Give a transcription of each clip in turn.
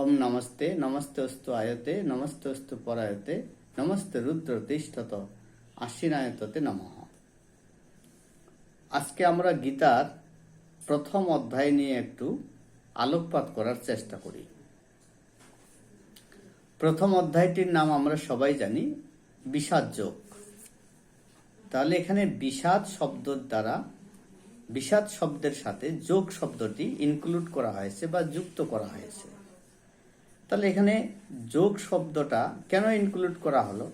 ওম নমস্তে নমস্তে অস্তু আয়তে নমস্তে অস্তু পরায়তে, নমস্তে রুদ্র তিষ্ঠত, আশ্বিনায়ততে নমঃ। আজকে আমরা গীতার প্রথম অধ্যায় নিয়ে একটু আলোকপাত করার চেষ্টা করি। প্রথম অধ্যায়টির নাম আমরা সবাই জানি, বিষাদ যোগ। তাহলে এখানে বিষাদ শব্দের দ্বারা, বিষাদ শব্দের সাথে যোগ শব্দটি ইনক্লুড করা হয়েছে বা যুক্ত করা হয়েছে। তাহলে এখানে যোগ শব্দটা কেন ইনক্লুড করা হলো?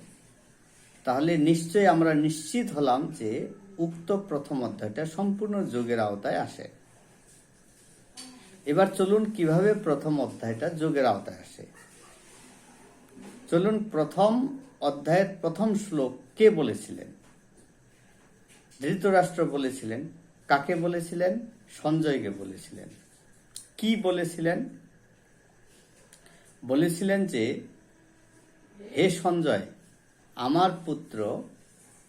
তাহলে নিশ্চয়ই আমরা নিশ্চিত হলাম যে উক্ত প্রথম অধ্যায়টা সম্পূর্ণ যোগের আওতায় আসে। এবার চলুন কীভাবে প্রথম অধ্যায়টা যোগের আওতায় আসে। চলুন প্রথম অধ্যায়ের প্রথম শ্লোক কে বলেছিলেন? ধৃতরাষ্ট্র বলেছিলেন, কাকে বলেছিলেন? সঞ্জয়কে বলেছিলেন। কি বলেছিলেন? বলেছিলেন যে, হে সঞ্জয়, আমার পুত্র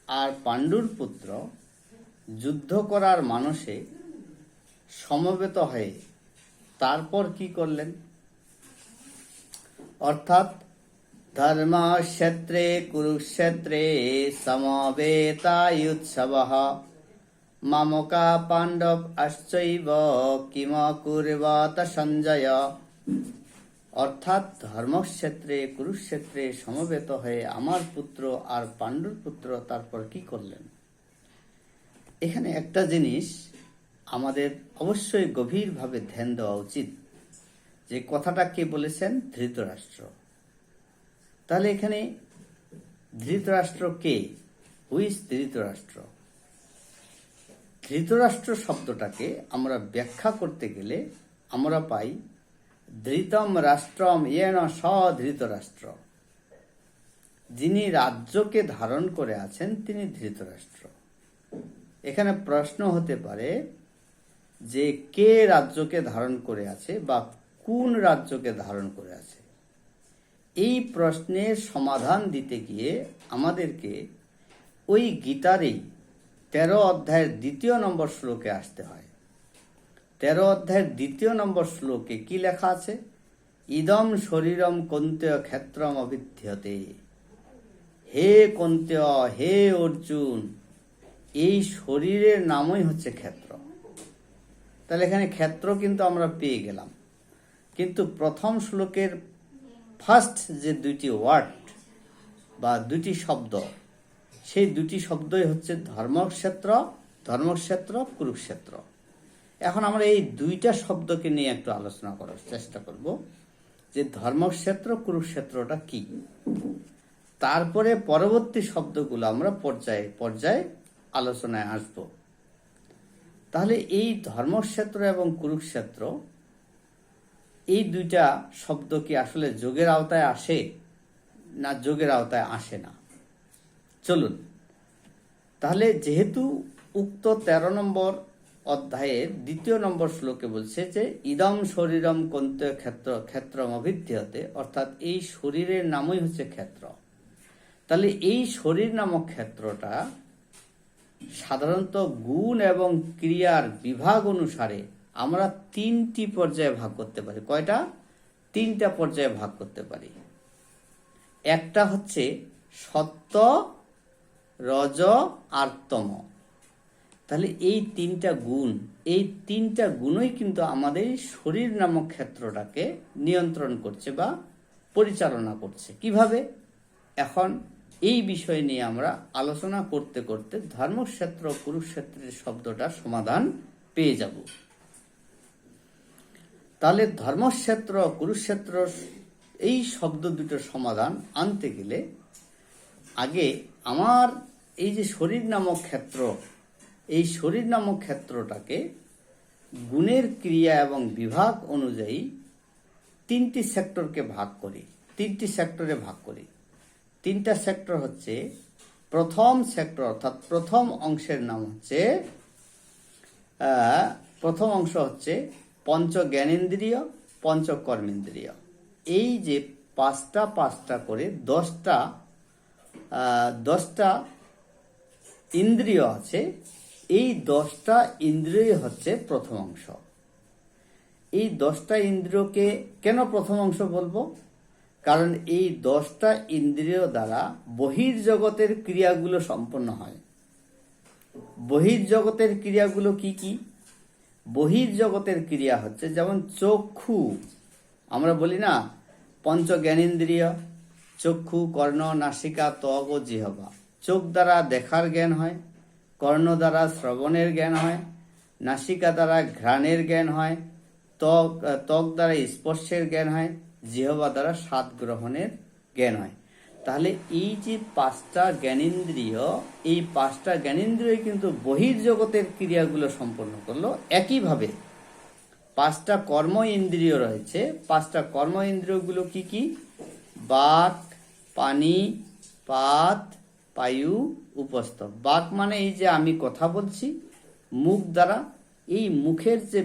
আর পাণ্ডুর পুত্র যুদ্ধ করার মানসে সমবেত হয়ে তারপর কি করলেন? অর্থাৎ, ধর্মক্ষেত্রে, কুরুক্ষেত্রে সমবেতায়ুৎসব মামকা পাণ্ডব আশ্চৈব কিম কুর্বত সঞ্জয়। অর্থাৎ ধর্মক্ষেত্রে, কুরুক্ষেত্রে সমবেত হয়ে আমার পুত্র আর পাণ্ডুর পুত্র তারপর কি করলেন? এখানে একটা জিনিস আমাদের অবশ্যই গভীরভাবে ধ্যান দেওয়া উচিত, যে কথাটা কে বলেছেন? ধৃতরাষ্ট্র। তাহলে এখানে ধৃতরাষ্ট্র কে? হুইস ধৃতরাষ্ট্র? ধৃতরাষ্ট্র শব্দটাকে আমরা ব্যাখ্যা করতে গেলে আমরা পাই ধৃতম রাষ্ট্রম, ইয়েন সধৃতরাষ্ট্র যিনি রাজ্যকে ধারণ করে আছেন, তিনি ধৃতরাষ্ট্র এখানে প্রশ্ন হতে পারে যে কে রাজ্যকে ধারণ করে আছে বা কোন রাজ্যকে ধারণ করে আছে। এই প্রশ্নের সমাধান দিতে গিয়ে আমাদেরকে ওই গীতারই তেরো অধ্যায়ের দ্বিতীয় নম্বর শ্লোকে আসতে হয়। তেরো অধ্যায়ের দ্বিতীয় নম্বর শ্লোকে কি লেখা আছে? ইদম শরীরম কন্তেয় ক্ষেত্রম অবিধ্যতে। হে কন্তেয়, হে অর্জুন, এই শরীরের নামই হচ্ছে ক্ষেত্র। তাহলে এখানে ক্ষেত্র কিন্তু আমরা পেয়ে গেলাম। কিন্তু প্রথম শ্লোকের ফার্স্ট যে দুইটি ওয়ার্ড বা দুটি শব্দ, সেই দুটি শব্দই হচ্ছে ধর্মক্ষেত্র ধর্মক্ষেত্র, কুরুক্ষেত্র। এখন আমরা এই দুইটা শব্দকে নিয়ে একটু আলোচনা করার চেষ্টা করব যে ধর্মক্ষেত্র, কুরুক্ষেত্রটা কি? তারপরে পরবর্তী শব্দগুলো আমরা পর্যায়ে পর্যায়ে আলোচনায় আসব। তাহলে এই ধর্মক্ষেত্র এবং কুরুক্ষেত্র, এই দুইটা শব্দ কি আসলে যোগের আওতায় আসে না যোগের আওতায় আসে না? চলুন। তাহলে যেহেতু উক্ত তেরো নম্বর অধ্যায়ের দ্বিতীয় নম্বর শ্লোকে বলছে যে, ইদম শরীরম কন্ত ক্ষেত্র, ক্ষেত্রম অভিধ্যতে অর্থাৎ এই শরীরের নামই হচ্ছে ক্ষেত্র। তাহলে এই শরীর নামক ক্ষেত্রটা সাধারণত গুণ এবং ক্রিয়ার বিভাগ অনুসারে আমরা তিনটি পর্যায়ে ভাগ করতে পারি। কয়টা? তিনটা পর্যায়ে ভাগ করতে পারি। একটা হচ্ছে সত্য, রজ আর তম। তাহলে এই তিনটা গুণ, এই তিনটা গুণই কিন্তু আমাদের শরীর নামক ক্ষেত্রটাকে নিয়ন্ত্রণ করছে বা পরিচালনা করছে। কীভাবে? এখন এই বিষয় নিয়ে আমরা আলোচনা করতে করতে ধর্মক্ষেত্র কুরুক্ষেত্রের শব্দটা সমাধান পেয়ে যাব। তাহলে ধর্মক্ষেত্র কুরুক্ষেত্র এই শব্দ দুটোর সমাধান আনতে গেলে আগে আমার এই যে শরীর নামক ক্ষেত্র এই শরীর নামক ক্ষেত্রটাকে গুণের ক্রিয়া এবং বিভাগ অনুযায়ী তিনটি সেক্টরকে ভাগ করি, তিনটি সেক্টরে ভাগ করি। তিনটা সেক্টর হচ্ছে প্রথম সেক্টর, অর্থাৎ প্রথম অংশের নাম হচ্ছে প্রথম অংশ হচ্ছে পঞ্চ জ্ঞানেন্দ্রিয় পঞ্চ কর্মেন্দ্রিয় এই যে পাঁচটা পাঁচটা করে দশটা দশটা ইন্দ্রিয় আছে এই দশটা ইন্দ্রিয় হচ্ছে প্রথম অংশ। এই দশটা ইন্দ্রিয়কে কেন প্রথম অংশ বলব? কারণ এই দশটা ইন্দ্রিয় দ্বারা বহির্জগতের ক্রিয়াগুলো সম্পন্ন হয়। বহির্জগতের ক্রিয়াগুলো কি কি? বহির্জগতের ক্রিয়া হচ্ছে যেমন চক্ষু। আমরা বলি না পঞ্চ জ্ঞানেন্দ্রিয় চক্ষু, কর্ণ, নাসিকা, ত্বক ও জিহবা। চোখ দ্বারা দেখার জ্ঞান হয় কর্ণ দ্বারা শ্রবণের জ্ঞান হয়, নাসিকা দ্বারা ঘ্রাণের জ্ঞান হয়, ত্বক ত্বক দ্বারা স্পর্শের জ্ঞান হয়, জিহবা দ্বারা স্বাদ গ্রহণের জ্ঞান হয়। তাহলে এই যে পাঁচটা জ্ঞানেন্দ্রিয়, এই পাঁচটা জ্ঞানেন্দ্রিয় কিন্তু বহির্জগতের ক্রিয়াগুলো সম্পন্ন করল একইভাবে। পাঁচটা কর্ম ইন্দ্রিয় রয়েছে, পাঁচটা কর্ম ইন্দ্রিয়গুলো কি কি? বাক, পানি, পাত পায়ু উপস্থ। বাক মানে এই যে আমি কথা বলছি, মুখ দ্বারা, এই মুখের যে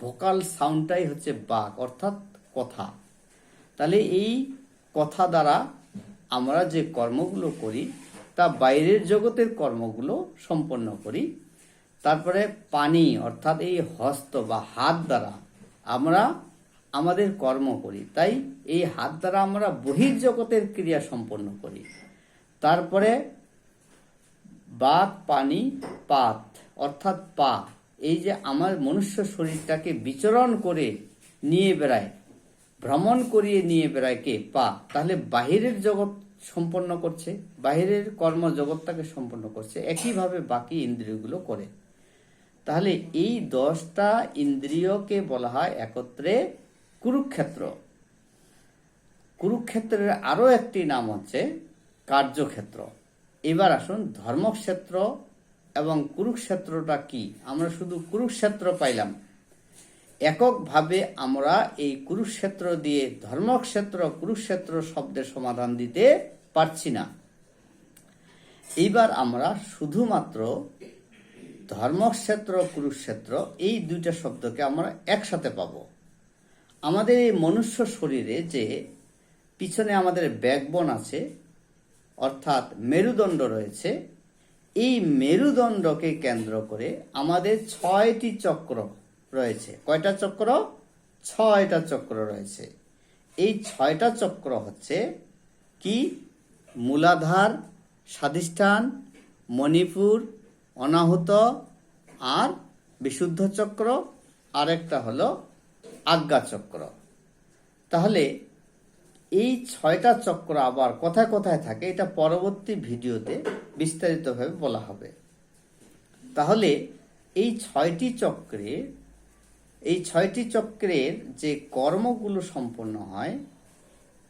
ভোকাল সাউন্ডটাই হচ্ছে বাক, অর্থাৎ কথা। তাহলে এই কথা দ্বারা আমরা যে কর্মগুলো করি, তা বাইরের জগতের কর্মগুলো সম্পন্ন করি। তারপরে পানি, অর্থাৎ এই হস্ত বা হাত দ্বারা আমরা আমাদের কর্ম করি। তাই এই হাত দ্বারা আমরা বহির্জগতের ক্রিয়া সম্পন্ন করি। তারপরে বাক পানি, পাত, অর্থাৎ পা, এই যে আমার মনুষ্য শরীরটাকে বিচরণ করে নিয়ে বেড়ায়, ভ্রমণ করিয়ে নিয়ে বেড়ায় কে? পা। তাহলে বাহিরের জগৎ সম্পন্ন করছে, বাহিরের কর্ম জগৎটাকে সম্পন্ন করছে, একইভাবে বাকি ইন্দ্রিয়গুলো করে। তাহলে এই দশটা ইন্দ্রিয়কে বলা হয় একত্রে কুরুক্ষেত্র। কুরুক্ষেত্রের আরও একটি নাম হচ্ছে কার্যক্ষেত্র। এবার আসুন, ধর্মক্ষেত্র এবং কুরুক্ষেত্রটা কি? আমরা শুধু কুরুক্ষেত্র পাইলাম। এককভাবে আমরা এই কুরুক্ষেত্র দিয়ে ধর্মক্ষেত্র, কুরুক্ষেত্র শব্দের সমাধান দিতে পারছি না। এইবার আমরা শুধুমাত্র ধর্মক্ষেত্র, কুরুক্ষেত্র এই দুইটা শব্দকে আমরা একসাথে পাব। আমাদের এই মনুষ্য শরীরে যে পিছনে আমাদের ব্যাকবন আছে অর্থাৎ মেরুদণ্ড রয়েছে। এই মেরুদণ্ডকে কেন্দ্র করে আমাদের ছয়টি চক্র রয়েছে। কয়টা চক্র? ছয়টা চক্র রয়েছে। এই ছয়টা চক্র হচ্ছে কি? মূলাধার, স্বাধিষ্ঠান, মণিপুর, অনাহুত আর বিশুদ্ধ চক্র। আরেকটা হলো আজ্ঞা চক্র। তাহলে এই ছয়টা চক্র আবার কোথায় কোথায় থাকে, এটা পরবর্তী ভিডিওতে বিস্তারিতভাবে বলা হবে। তাহলে এই ছয়টি চক্রে, এই ছয়টি চক্রের যে কর্মগুলো সম্পন্ন হয়,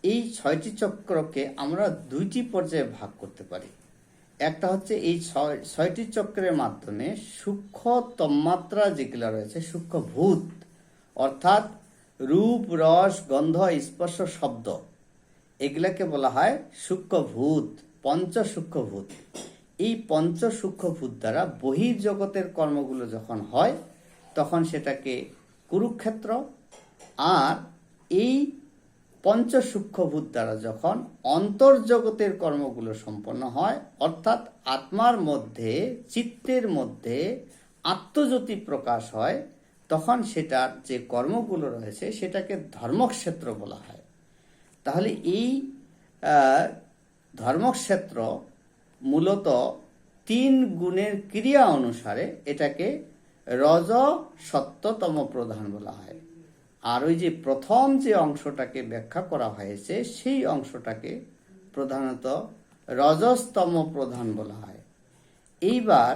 এই ছয়টি চক্রকে আমরা দুইটি পর্যায়ে ভাগ করতে পারি। একটা হচ্ছে এই ছয়, ছয়টি চক্রের মাধ্যমে সূক্ষ্ম তন্মাত্রা যেগুলো রয়েছে সূক্ষ্ম ভূত অর্থাৎ রূপ, রস, গন্ধ, স্পর্শ, শব্দ এগুলাকে বলা হয় সূক্ষ্মভূত পঞ্চ সূক্ষ্মভূত এই পঞ্চ সূক্ষ্মভূত দ্বারা বহির্জগতের কর্মগুলো যখন হয়, তখন সেটাকে কুরুক্ষেত্র আর এই পঞ্চ সূক্ষ্মভূত দ্বারা যখন অন্তর্জগতের কর্মগুলো সম্পন্ন হয়, অর্থাৎ আত্মার মধ্যে, চিত্তের মধ্যে আত্মজ্যোতি প্রকাশ হয়, তখন সেটার যে কর্মগুলো রয়েছে, সেটাকে ধর্মক্ষেত্র বলা হয়। তাহলে এই ধর্মক্ষেত্র মূলত তিন গুণের ক্রিয়া অনুসারে এটাকে রজ সত্যতম প্রধান বলা হয়। আর ওই যে প্রথম যে অংশটাকে ব্যাখ্যা করা হয়েছে, সেই অংশটাকে প্রধানত রজস্তম প্রধান বলা হয়। এইবার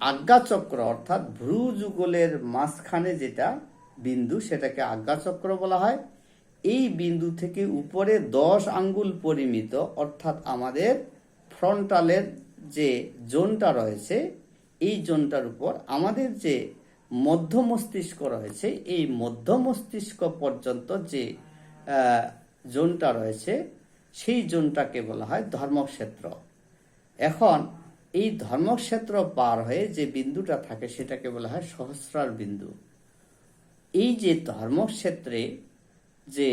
আজ্ঞাচক্র অর্থাৎ ভ্রু যুগলের মাঝখানে যেটা বিন্দু, সেটাকে আজ্ঞাচক্র বলা হয়। এই বিন্দু থেকে উপরে দশ আঙ্গুল পরিমিত, অর্থাৎ আমাদের ফ্রন্টালের যে জোনটা রয়েছে, এই জোনটার উপর আমাদের যে মধ্য মস্তিষ্ক রয়েছে, এই মধ্য মস্তিষ্ক পর্যন্ত যে জোনটা রয়েছে, সেই জোনটাকে বলা হয় ধর্মক্ষেত্র। এখন এই ধর্মক্ষেত্র পার হয়ে যে বিন্দুটা থাকে, সেটাকে বলা হয় সহস্রার বিন্দু। এই যে ধর্মক্ষেত্রে যে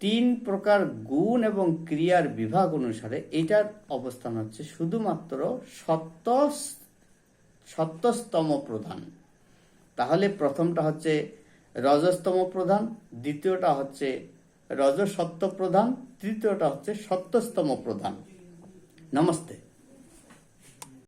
তিন প্রকার গুণ এবং ক্রিয়ার বিভাগ অনুসারে এটার অবস্থান হচ্ছে শুধুমাত্র সত্য সত্যস্তম প্রধান। তাহলে প্রথমটা হচ্ছে রজস্তম প্রধান, দ্বিতীয়টা হচ্ছে রজসত্ব প্রধান, তৃতীয়টা হচ্ছে সত্যস্তম প্রধান। নমস্তে।